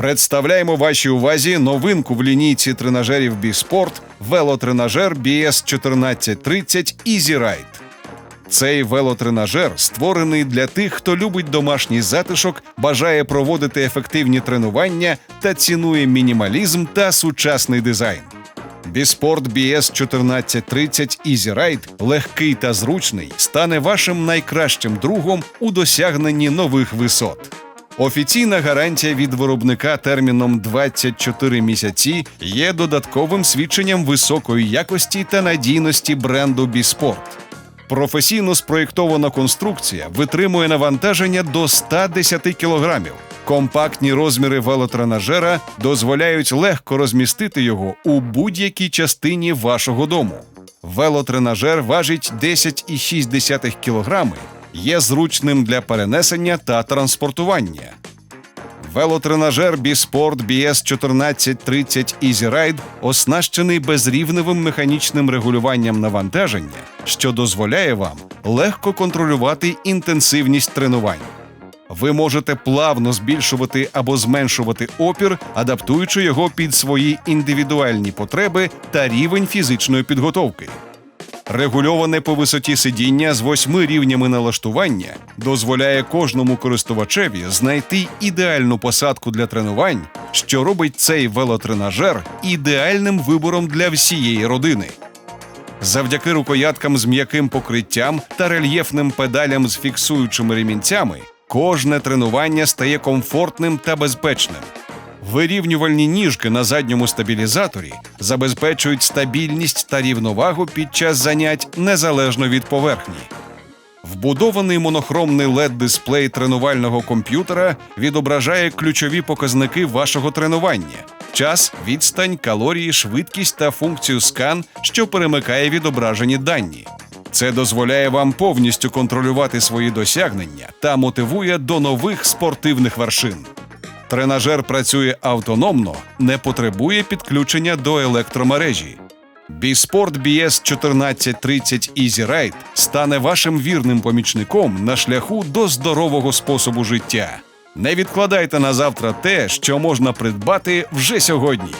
Представляємо вашій увазі новинку в лінійці тренажерів Біспорт велотренажер BS 1430 Easy Ride. Цей велотренажер створений для тих, хто любить домашній затишок, бажає проводити ефективні тренування та цінує мінімалізм та сучасний дизайн. Біспорт BS 1430 Easy Ride легкий та зручний стане вашим найкращим другом у досягненні нових висот. Офіційна гарантія від виробника терміном 24 місяці є додатковим свідченням високої якості та надійності бренду Біспорт. Професійно спроєктована конструкція витримує навантаження до 110 кілограмів. Компактні розміри велотренажера дозволяють легко розмістити його у будь-якій частині вашого дому. Велотренажер важить 10,6 кілограми, є зручним для перенесення та транспортування. Велотренажер Біспорт BS 1430 Easy оснащений безрівневим механічним регулюванням навантаження, що дозволяє вам легко контролювати інтенсивність тренувань. Ви можете плавно збільшувати або зменшувати опір, адаптуючи його під свої індивідуальні потреби та рівень фізичної підготовки. Регульоване по висоті сидіння з восьми рівнями налаштування дозволяє кожному користувачеві знайти ідеальну посадку для тренувань, що робить цей велотренажер ідеальним вибором для всієї родини. Завдяки рукояткам з м'яким покриттям та рельєфним педалям з фіксуючими ремінцями, кожне тренування стає комфортним та безпечним. Вирівнювальні ніжки на задньому стабілізаторі забезпечують стабільність та рівновагу під час занять незалежно від поверхні. Вбудований монохромний led дисплей тренувального комп'ютера відображає ключові показники вашого тренування: час, відстань, калорії, швидкість та функцію скан, що перемикає відображені дані. Це дозволяє вам повністю контролювати свої досягнення та мотивує до нових спортивних вершин. Тренажер працює автономно, не потребує підключення до електромережі. Біспорт BS 1430 Easy Ride стане вашим вірним помічником на шляху до здорового способу життя. Не відкладайте на завтра те, що можна придбати вже сьогодні.